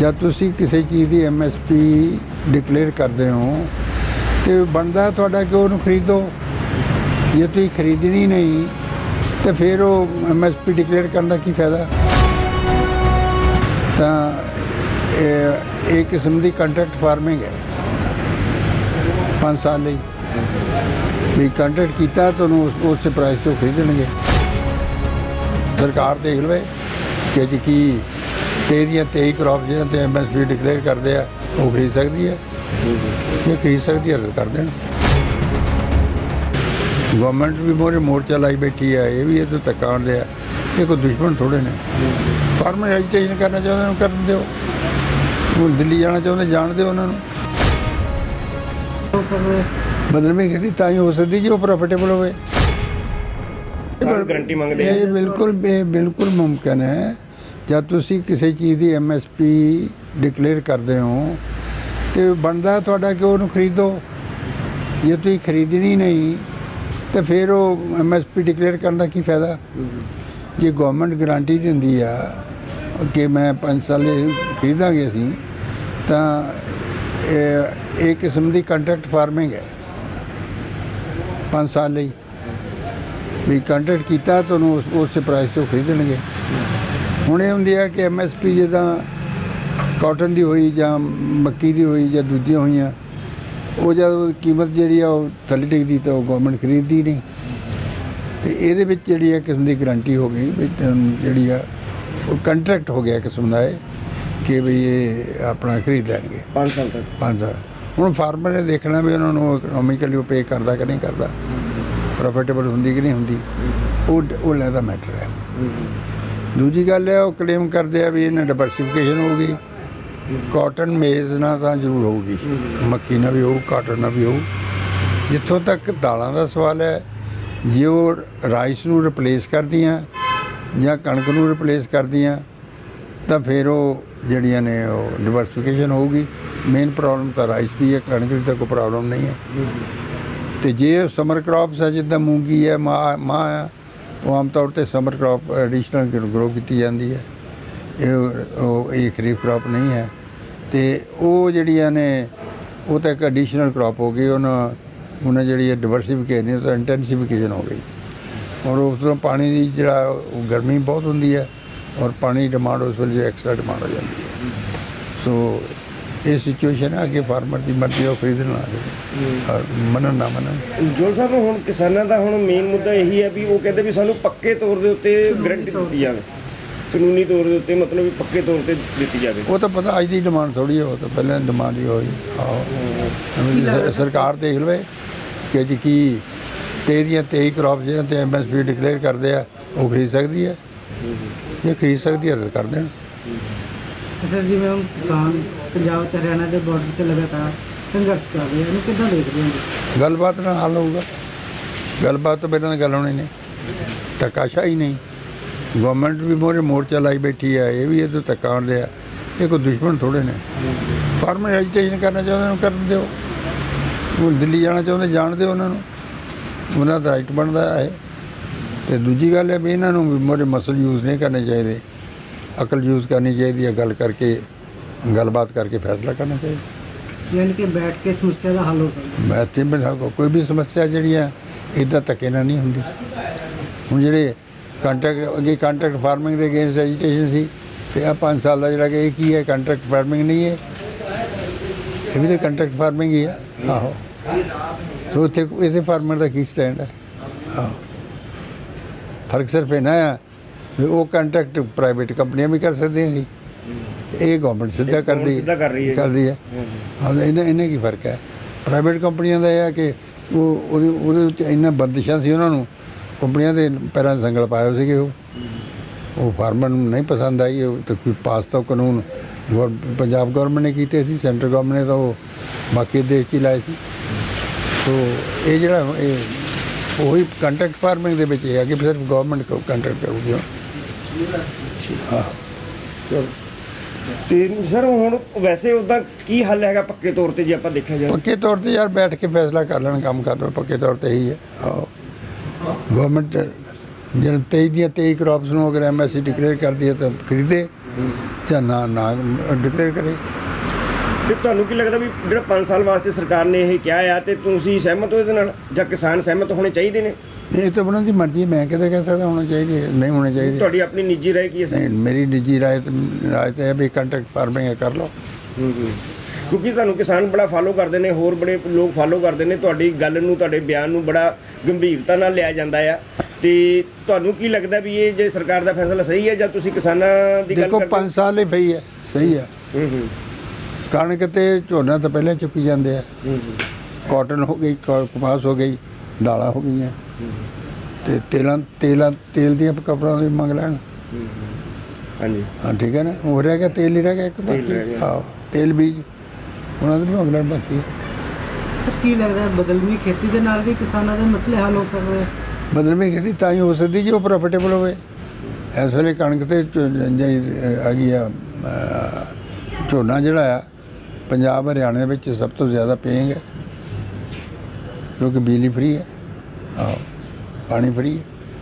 ਜਦ ਤੁਸੀਂ ਕਿਸੇ ਚੀਜ਼ ਦੀ ਐਮਐਸਪੀ ਡਿਕਲੇਅਰ ਕਰਦੇ ਹੋ, ਤੇ ਬਣਦਾ ਤੁਹਾਡਾ ਕਿ ਉਹਨੂੰ ਖਰੀਦੋ। ਜੇ ਤੁਸੀਂ ਖਰੀਦਣੀ ਨਹੀਂ, ਤੇ ਫਿਰ ਉਹ ਐਮਐਸਪੀ ਡਿਕਲੇਅਰ ਕਰਨ ਦਾ ਕੀ ਫਾਇਦਾ? ਤਾਂ, ਇਹ ਕਿਸਮ ਦੀ ਕੰਟਰੈਕਟ ਫਾਰਮਿੰਗ ਹੈ। 5 ਸਾਲ ਲਈ। ਵੀ ਕੰਟਰੈਕਟ ਕੀਤਾ ਤੁਹਾਨੂੰ ਉਸ, ਉਸੇ ਪ੍ਰਾਈਸ ਤੋਂ ਖਰੀਦਣਗੇ। ਸਰਕਾਰ ਦੇਖ ਲਵੇ ਕਿ ਜੀ ਕੀ ਤੇਰੀਆਂ 23 ਕ੍ਰੌਪ ਜਿਹਨਾਂ ਤੇ ਐਮਐਸਪੀ ਡਿਕਲੇਅਰ ਕਰਦੇ ਆ ਉਹ ਖਰੀਦ ਸਕਦੀ ਹੈ ਜੇ ਖਰੀਦ ਸਕਦੀ ਹੈ ਤਾਂ ਕਰ ਦੇਣ। ਗਵਰਨਮੈਂਟ ਵੀ ਮੋਰੇ ਮੋਰਚਾ ਲਾਈ ਬੈਠੀ ਹੈ ਇਹ ਵੀ ਇਹ ਤੋਂ ਤੱਕਾਂ ਦੇ ਆ। ਇਹ ਕੋਈ ਦੁਸ਼ਮਣ ਥੋੜੇ ਨੇ। ਫਾਰਮਰ ਐਜੀਟੇਸ਼ਨ ਕਰਨਾ ਚਾਹੁੰਦੇ ਉਹਨੂੰ ਕਰਨ ਦਿਓ। ਹੁਣ ਦਿੱਲੀ ਜਾਣਾ ਚਾਹੁੰਦੇ ਜਾਣ ਦਿਓ ਉਹਨਾਂ ਨੂੰ। ਬਦਲਵੇਂ ਖੇਤੀ ਤਾਂ ਹੀ ਹੋ ਸਕਦੀ ਜੇ ਉਹ ਪ੍ਰੋਫਿਟੇਬਲ ਹੋਵੇ। ਗਾਰੰਟੀ ਮੰਗਦੇ ਆ। ਇਹ ਬਿਲਕੁਲ ਬਿਲਕੁਲ ਮੁਮਕਿਨ ਹੈ। ਜਦ ਤੁਸੀਂ ਕਿਸੇ ਚੀਜ਼ ਦੀ ਐਮਐਸਪੀ ਡਿਕਲੇਅਰ ਕਰਦੇ ਹੋ, ਤੇ ਬਣਦਾ ਤੁਹਾਡਾ ਕਿ ਉਹਨੂੰ ਖਰੀਦੋ। ਜੇ ਤੁਸੀਂ ਖਰੀਦਣੀ ਨਹੀਂ, ਤੇ ਫਿਰ ਉਹ ਐਮਐਸਪੀ ਡਿਕਲੇਅਰ ਕਰਨ ਦਾ ਕੀ ਫਾਇਦਾ? ਜੇ ਗਵਰਨਮੈਂਟ ਗਾਰੰਟੀ ਦਿੰਦੀ ਆ ਕਿ ਮੈਂ 5 ਸਾਲ ਖਰੀਦਾਂਗੇ ਅਸੀਂ, ਤਾਂ ਇਹ ਕਿਸਮ ਦੀ ਕੰਟਰੈਕਟ ਫਾਰਮਿੰਗ ਹੈ। 5 ਸਾਲ ਲਈ। ਵੀ ਕੰਟਰੈਕਟ ਕੀਤਾ, ਤੁਹਾਨੂੰ ਉਸ ਉਸੇ ਪ੍ਰਾਈਸ ਤੋਂ ਖਰੀਦਣਗੇ। ਹੁਣ ਇਹ ਹੁੰਦੀ ਹੈ ਕਿ ਐਮਐਸਪੀ ਜਿੱਦਾਂ ਕਾਟਨ ਦੀ ਹੋਈ ਜਾਂ ਮੱਕੀ ਦੀ ਹੋਈ ਜਾਂ ਦੂਜੀਆਂ ਹੋਈਆਂ ਉਹ ਜਦ ਕੀਮਤ ਜਿਹੜੀ ਆ ਉਹ ਥੱਲੇ ਡਿੱਗਦੀ ਤਾਂ ਉਹ ਗਵਰਨਮੈਂਟ ਖਰੀਦਦੀ ਨਹੀਂ। ਤੇ ਇਹਦੇ ਵਿੱਚ ਜਿਹੜੀ ਹੈ ਕਿਸਮ ਦੀ ਗਾਰੰਟੀ ਹੋ ਗਈ ਵੀ ਜਿਹੜੀ ਆ ਉਹ ਕੰਟਰੈਕਟ ਹੋ ਗਿਆ ਕਿਸਮ ਦਾ ਇਹ ਕਿ ਵੀ ਇਹ ਆਪਣਾ ਖਰੀਦ ਲੈਣਗੇ। 5 ਸਾਲ ਤੱਕ। ਪੰਜ ਸਾਲ। ਹੁਣ ਫਾਰਮਰ ਨੇ ਦੇਖਣਾ ਵੀ ਉਹਨਾਂ ਨੂੰ ਇਕਨੋਮਿਕਲੀ ਉਹ ਪੇ ਕਰਦਾ ਕਿ ਨਹੀਂ ਕਰਦਾ। ਪ੍ਰੋਫਿਟੇਬਲ ਹੁੰਦੀ ਕਿ ਨਹੀਂ ਹੁੰਦੀ ਉਹ ਉਹ ਲੈਦਾ ਮੈਟਰ ਹੈ। ਦੂਜੀ ਗੱਲ ਹੈ ਉਹ ਕਲੇਮ ਕਰਦੇ ਆ ਵੀ ਇਹਨਾਂ ਡਾਈਵਰਸਿਫਿਕੇਸ਼ਨ ਹੋਊਗੀ ਕਾਟਨ ਮੇਜ਼ ਨਾਲ ਤਾਂ ਜ਼ਰੂਰ ਹੋਊਗੀ। ਮੱਕੀ ਨਾਲ ਵੀ ਹੋਊ ਕਾਟਨ ਨਾਲ ਵੀ ਹੋਊ। ਜਿੱਥੋਂ ਤੱਕ ਦਾਲਾਂ ਦਾ ਸਵਾਲ ਹੈ, ਜੇ ਉਹ ਰਾਈਸ ਨੂੰ ਰਿਪਲੇਸ ਕਰਦੀਆਂ ਜਾਂ ਕਣਕ ਨੂੰ ਰਿਪਲੇਸ ਕਰਦੀਆਂ, ਤਾਂ ਫਿਰ ਉਹ ਜਿਹੜੀਆਂ ਨੇ ਉਹ ਡਿਵਰਸਿਫਿਕੇਸ਼ਨ ਹੋਊਗੀ। ਮੇਨ ਪ੍ਰੋਬਲਮ ਤਾਂ ਰਾਈਸ ਦੀ ਹੈ, ਕਣਕ ਦੀ ਤਾਂ ਕੋਈ ਪ੍ਰੋਬਲਮ ਨਹੀਂ ਹੈ। ਤੇ ਜੇ ਸਮਰ ਕ੍ਰੌਪਸ ਹੈ ਜਿੱਦਾਂ ਮੂੰਗੀ ਹੈ, ਮਾਂ ਮਾਂ ਹੈ ਉਹ ਆਮ ਤੌਰ ਤੇ ਸਮਰ ਕ੍ਰੌਪ ਐਡੀਸ਼ਨਲ ਗਰੋ ਕੀਤੀ ਜਾਂਦੀ ਹੈ। ਇਹ ਉਹ, ਇਹ ਖਰੀਫ ਕ੍ਰੌਪ ਨਹੀਂ ਹੈ। ਤੇ ਉਹ ਜਿਹੜੀਆਂ ਨੇ, ਉਹ ਤਾਂ ਇੱਕ ਐਡੀਸ਼ਨਲ ਕ੍ਰੌਪ ਹੋ ਗਈ। ਉਹਨਾਂ ਉਹਨਾਂ ਜਿਹੜੀ ਹੈ ਡਿਵਰਸਿਫਿਕੇਸ਼ਨ ਉਹ ਤਾਂ ਇੰਟੈਂਸੀਫਿਕੇਸ਼ਨ ਹੋ ਗਈ। ਔਰ ਉਸ ਤੋਂ ਪਾਣੀ ਦੀ ਜਿਹੜਾ ਉਹ ਗਰਮੀ ਬਹੁਤ ਹੁੰਦੀ ਹੈ ਔਰ ਪਾਣੀ ਦੀ ਡਿਮਾਂਡ ਉਸ ਵੇਲੇ ਐਕਸਟਰਾ ਡਿਮਾਂਡ ਹੋ ਜਾਂਦੀ ਹੈ। ਸੋ ਇਹ ਸਿਚੁਏਸ਼ਨ ਹੈ ਅੱਗੇ ਫਾਰਮਰ ਦੀ ਮਰਜ਼ੀ ਉਹ ਖਰੀਦਣ ਦੇ ਔਰ ਮੰਨਣ ਨਾ ਮੰਨਣ। ਜੋ ਸਾਹਿਬ ਹੁਣ ਕਿਸਾਨਾਂ ਦਾ ਹੁਣ ਮੇਨ ਮੁੱਦਾ ਇਹੀ ਹੈ ਵੀ ਉਹ ਕਹਿੰਦੇ ਵੀ ਸਾਨੂੰ ਪੱਕੇ ਤੌਰ ਦੇ ਉੱਤੇ ਗਰੰਟੀ ਦਿੱਤੀ ਜਾਵੇ। ਕਾਨੂੰਨੀ ਤੌਰ ਦੇ ਉੱਤੇ ਮਤਲਬ ਵੀ ਪੱਕੇ ਤੌਰ ਤੇ ਦਿੱਤੀ ਜਾਵੇ। ਉਹ ਤਾਂ ਪਤਾ ਅੱਜ ਦੀ ਡਿਮਾਂਡ ਥੋੜੀ ਹੈ ਉਹ ਤਾਂ ਪਹਿਲਾਂ ਡਿਮਾਂਡ ਹੀ ਹੋਈ। ਆਹੋ। ਸਰਕਾਰ ਦੇਖ ਲਵੇ ਕਿ ਜੀ ਕੀ ਤੇਰੀਆਂ 23 ਕ੍ਰੌਪ ਜਿਹਨਾਂ ਤੇ ਐਮਐਸਪੀ ਡਿਕਲੇਅਰ ਕਰਦੇ ਆ ਉਹ ਖਰੀਦ ਸਕਦੀ ਹੈ। ਜੇ ਖਰੀਦ ਸਕਦੀ ਹੈ ਤਾਂ ਕਰ ਦੇਣ। ਸਰ, ਜਿਵੇਂ ਹੁਣ ਕਿਸਾਨ ਪੰਜਾਬ ਤੇ ਹਰਿਆਣਾ ਦੇ ਬਾਰਡਰ ਤੇ ਲਗਾਤਾਰ ਸੰਘਰਸ਼ ਕਰ ਰਹੇ ਹਨ ਇਹਨੂੰ ਕਿੱਦਾਂ ਦੇਖਦੇ ਹੋ? ਜੀ? ਗੱਲਬਾਤ ਨਾਲ ਹੱਲ ਹੋਊਗਾ। ਗੱਲਬਾਤ ਤੋਂ ਬਿਨਾਂ ਤਾਂ ਗੱਲ ਹੋਣੀ ਨਹੀਂ। ਧੱਕਾਸ਼ਾ ਹੀ ਨਹੀਂ। ਗਵਰਨਮੈਂਟ ਵੀ ਮੋਰੇ ਮੋਰਚਾ ਲਾਈ ਬੈਠੀ ਹੈ ਇਹ ਵੀ ਇਹ ਤੋਂ ਧੱਕਾ ਆਉਂਦੇ ਆ। ਇਹ ਕੋਈ ਦੁਸ਼ਮਣ ਥੋੜੇ ਨੇ। ਫਾਰਮਰ ਐਜੀਟੇਸ਼ਨ ਕਰਨਾ ਚਾਹੁੰਦੇ, ਉਹਨੂੰ ਕਰਨ ਦਿਓ। ਹੁਣ ਦਿੱਲੀ ਜਾਣਾ ਚਾਹੁੰਦੇ, ਜਾਣ ਦਿਓ ਉਹਨਾਂ ਨੂੰ। ਉਹਨਾਂ ਦਾ ਰਾਈਟ ਬਣਦਾ ਹੈ। ਤੇ ਦੂਜੀ ਗੱਲ ਹੈ ਵੀ ਇਹਨਾਂ ਨੂੰ ਵੀ ਮੋਰੇ ਮਸਲ ਯੂਜ਼ ਨਹੀਂ ਕਰਨੇ ਚਾਹੀਦੇ। ਅਕਲ ਯੂਜ਼ ਕਰਨੀ ਚਾਹੀਦੀ ਹੈ ਗੱਲ ਕਰਕੇ ਗੱਲਬਾਤ ਕਰਕੇ ਫੈਸਲਾ ਕਰਨਾ ਚਾਹੀਦਾ। ਯਾਨੀ ਕਿ ਬੈਠ ਕੇ ਸਮੱਸਿਆ ਦਾ ਹੱਲ ਹੋ ਸਕਦਾ। ਮੈਂ ਤੇ ਬਿਨਾਂ ਕੋ- ਕੋਈ ਵੀ ਸਮੱਸਿਆ ਜਿਹੜੀ ਹੈ ਇਦਾਂ ਧੱਕੇ ਨਾਲ ਨਹੀਂ ਹੁੰਦੀ। ਹੁਣ ਜਿਹੜੇ ਕੰਟਰੈਕਟ ਅੱਗੇ ਕੰਟਰੈਕਟ ਫਾਰਮਿੰਗ ਦੇ ਅਗੇਂਸਟ ਐਜੀਟੇਸ਼ਨ ਸੀ ਤੇ ਆ 5 ਸਾਲ ਦਾ ਜਿਹੜਾ ਕਿ ਇਹ ਕੀ ਹੈ ਕੰਟਰੈਕਟ ਫਾਰਮਿੰਗ ਨਹੀਂ ਹੈ। ਇਹ ਵੀ ਤਾਂ ਕੰਟਰੈਕਟ ਫਾਰਮਿੰਗ ਹੀ ਹੈ। ਆਹੋ। ਸੋ ਉੱਥੇ ਇਹਦੇ ਫਾਰਮਰ ਦਾ ਕੀ ਸਟੈਂਡ ਹੈ? ਆਹੋ। ਫ਼ਰਕ ਸਿਰਫ ਇਹਨਾਂ ਆ ਵੀ ਉਹ ਕੰਟਰੈਕਟ ਪ੍ਰਾਈਵੇਟ ਕੰਪਨੀਆਂ ਵੀ ਕਰ ਸਕਦੀਆਂ ਸੀ। ਇਹ ਗਵਰਨਮੈਂਟ ਸਿੱਧਾ ਕਰਦੀ ਸਿੱਧਾ ਕਰ ਰਹੀ ਹੈ। ਕਰਦੀ ਹੈ। ਹਾਂ ਇਹਨੇ ਇਹਨੇ ਕੀ ਫ਼ਰਕ ਹੈ? ਪ੍ਰਾਈਵੇਟ ਕੰਪਨੀਆਂ ਦਾ ਇਹ ਹੈ ਕਿ ਉਹ ਉਹਦੇ ਉਹਦੇ ਵਿੱਚ ਇੰਨਾ ਬੰਦਿਸ਼ਾਂ ਸੀ ਉਹਨਾਂ ਨੂੰ ਕੰਪਨੀਆਂ ਦੇ ਪੈਰਾਂ ਸੰਗਲ ਪਾਏ ਹੋਏ ਸੀਗੇ ਉਹ। ਉਹ ਫਾਰਮਰ ਨੂੰ ਨਹੀਂ ਪਸੰਦ ਆਈ ਉਹ ਤਾਂ ਕੋਈ ਪਾਸ ਤਾਂ ਕਾਨੂੰਨ ਪੰਜਾਬ ਗਵਰਨਮੈਂਟ ਨੇ ਕੀਤੇ ਸੀ ਸੈਂਟਰ ਗਵਰਨਮੈਂਟ ਨੇ ਤਾਂ ਉਹ ਬਾਕੀ ਦੇਸ਼ 'ਚ ਹੀ ਲਾਏ ਸੀ। ਸੋ ਇਹ ਜਿਹੜਾ ਇਹ ਉਹੀ ਕੰਟਰੈਕਟ ਫਾਰਮਿੰਗ ਦੇ ਵਿੱਚ ਇਹ ਹੈ ਕਿ ਸਿਰਫ ਗਵਰਨਮੈਂਟ ਕੰਟਰੈਕਟ ਕਰੂਗੀ ਉਹ। ਤੇ ਸਰ, ਹੁਣ ਵੈਸੇ ਉਦਾਂ ਕੀ ਹੱਲ ਹੈਗਾ ਪੱਕੇ ਤੌਰ ਤੇ ਜੇ ਆਪਾਂ ਦੇਖਿਆ ਜਾਵੇ? ਪੱਕੇ ਤੌਰ ਤੇ ਯਾਰ ਬੈਠ ਕੇ ਫੈਸਲਾ ਕਰ ਲੈਣ, ਕੰਮ ਕਰ ਲਓ, ਪੱਕੇ ਤੌਰ ਤੇ ਹੀ ਹੈ। ਆਹੋ। ਗਵਰਨਮੈਂਟ ਜਿਹੜੇ 23 ਦੀਆਂ 23 ਕ੍ਰੌਪਸ ਨੂੰ ਅਗਰ ਐਮਐਸਸੀ ਡਿਕਲੇਅਰ ਕਰਦੀ ਹੈ ਤਾਂ ਖਰੀਦੇ, ਜਾਂ ਨਾ ਨਾ ਡਿਕਲੇਅਰ ਕਰੇ। ਤੇ ਤੁਹਾਨੂੰ ਕੀ ਲੱਗਦਾ ਵੀ ਜਿਹੜਾ 5 ਸਾਲ ਵਾਸਤੇ ਸਰਕਾਰ ਨੇ ਇਹ ਕਿਹਾ ਆ ਤੇ ਤੁਸੀਂ ਸਹਿਮਤ ਹੋ ਇਹਦੇ ਨਾਲ ਜਾਂ ਕਿਸਾਨ ਸਹਿਮਤ ਹੋਣੇ ਚਾਹੀਦੇ ਨੇ? ਇਹ ਤਾਂ ਉਹਨਾਂ ਦੀ ਮਰਜ਼ੀ ਹੈ, ਮੈਂ ਕਿਤੇ ਕਹਿ ਸਕਦਾ ਹੋਣਾ ਚਾਹੀਦੀ ਨਹੀਂ ਹੋਣਾ ਚਾਹੀਦੀ। ਤੁਹਾਡੀ ਆਪਣੀ ਨਿੱਜੀ ਰਾਏ ਕੀ ਹੈ? ਨਹੀਂ ਮੇਰੀ ਨਿੱਜੀ ਰਾਏ ਤੇ ਰਾਏ ਤੇ ਵੀ ਕੰਟੈਕਟ ਫਾਰਮਿੰਗ ਕਰ ਲਓ। ਹੂੰ ਹੂੰ। ਕਿਉਂਕਿ ਤੁਹਾਨੂੰ ਕਿਸਾਨ ਬੜਾ ਫਾਲੋ ਕਰਦੇ ਨੇ ਹੋਰ ਬੜੇ ਲੋਕ ਫਾਲੋ ਕਰਦੇ ਨੇ ਤੁਹਾਡੀ ਗੱਲ ਨੂੰ ਤੁਹਾਡੇ ਬਿਆਨ ਨੂੰ ਬੜਾ ਗੰਭੀਰਤਾ ਨਾਲ ਲਿਆ ਜਾਂਦਾ ਆ। ਤੇ ਤੁਹਾਨੂੰ ਕੀ ਲੱਗਦਾ ਵੀ ਇਹ ਜੇ ਸਰਕਾਰ ਦਾ ਫੈਸਲਾ ਸਹੀ ਹੈ ਜਾਂ ਤੁਸੀਂ ਕਿਸਾਨਾਂ ਦੀ ਗੱਲ ਦੇਖੋ ਕਰਦੇ 5 ਸਾਲ ਹੀ ਪਈ ਹੈ ਸਹੀ ਹੈ। ਹੂੰ ਹੂੰ। ਕਣਕ ਤੇ ਝੋਨਾ ਤਾਂ ਪਹਿਲਾਂ ਚੁੱਕੀ ਜਾਂਦੇ ਆ। ਕਾਟਨ ਹੋ। ਗਈ ਕ- ਕਪਾਸ ਹੋ ਗਈ ਦਾਲਾਂ ਹੋ ਗਈਆਂ। ਤੇ ਤੇਲਾਂ ਤੇਲਾਂ ਤੇਲ ਦੀਆਂ ਕਪੜਾਂ ਦੀ ਮੰਗ ਲੈਣ। ਹਾਂਜੀ। ਹਾਂ ਠੀਕ ਹੈ ਨਾ? ਹੋ ਰਹਿ ਗਿਆ ਤੇਲ ਹੀ ਰਹਿ ਗਿਆ ਇੱਕ ਬਾਕੀ। ਹਾਂ ਤੇਲ ਬੀਜ ਉਹਨਾਂ ਦੇ ਵੀ ਮੰਗ ਲੈਣ ਬਾਕੀ। ਕੀ ਲੱਗਦਾ ਬਦਲਵੀਂ ਖੇਤੀ ਦੇ ਨਾਲ ਵੀ ਕਿਸਾਨਾਂ ਦੇ ਮਸਲੇ ਹੱਲ ਹੋ ਸਕਦੇ ਆ? ਬਦਲਵੀਂ ਖੇਤੀ ਤਾਂ ਹੀ ਹੋ ਸਕਦੀ ਜੇ ਉਹ ਪ੍ਰੋਫਿਟੇਬਲ ਹੋਵੇ। ਇਸ ਵੇਲੇ ਕਣਕ ਤੇ ਅਹ, ਹੈਗੀ ਆ ਝੋਨਾ ਜਿਹੜਾ ਆ ਪੰਜਾਬ ਹਰਿਆਣਾ ਵਿੱਚ ਸਭ ਤੋਂ ਜ਼ਿਆਦਾ ਪੇਂਗ ਹੈ, ਕਿਉਂਕਿ ਬਿਜਲੀ ਫ੍ਰੀ ਹੈ। ਹਾਂ ਪਾਣੀ ਫ੍ਰੀ ਹੈ।